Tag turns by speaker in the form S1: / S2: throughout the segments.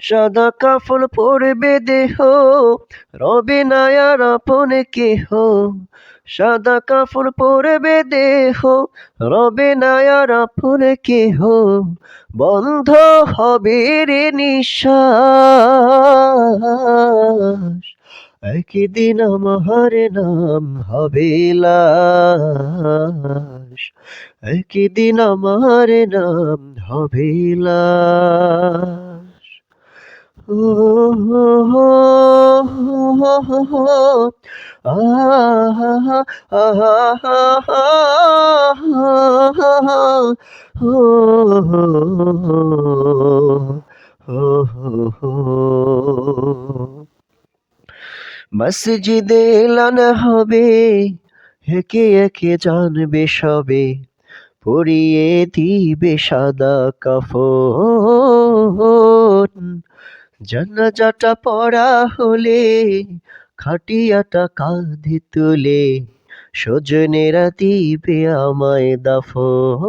S1: সাদা কাফন পরবে দেহ, রবে না আর আপন কেহ। সাদা কাফন পরবে দেহ, রবে না আর আপন কেহ। বন্ধ হবে রে নিঃশ্বাস, একদিন আমার নাম হবে লাশ। একদিন আমার নাম হবে লাশ। মসজিদে এলান হবে একে একে জানবে সবে পরিয়ে দিবে সাদা কাফন। জানাজাটা পড়া হলে, খাটিয়াটা কাঁধে তুলে সজনেরা দিবে আমায় দাফন।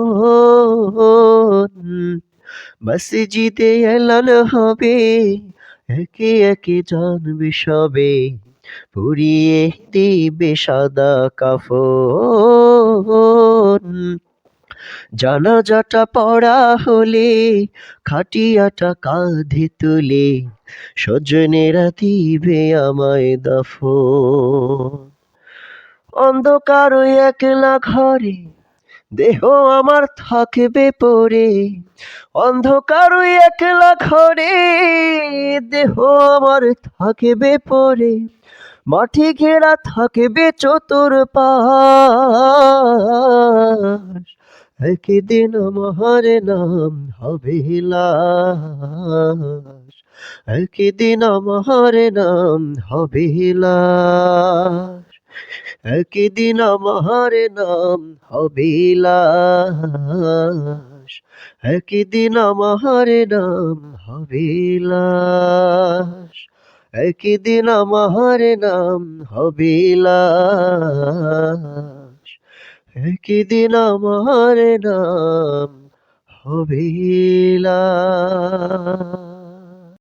S1: মসজিদে এলান হবে, একে একে জানবে সবে, পুড়িয়ে দিবে সাদা কাফন। জানাজাটা পড়া হলে, খাটিয়াটা কাঁধে তুলে, সজনেরা দিবে আমায় দাফন। অন্ধকার একলা ঘরে, দেহ আমার থাকবে পড়ে অন্ধকার একলা ঘরে, দেহ আমার থাকবে পড়ে মাটি ঘেরা থাকবে চতুর পাশ একদিন আমার নাম হবে লাশ। একদিন আমার নাম হবে লাশ। একদিন আমার নাম হবে লাশ। একদিন আমার নাম হবে লাশ। একদিন আমার নাম হবে একদিন আমার নাম হবে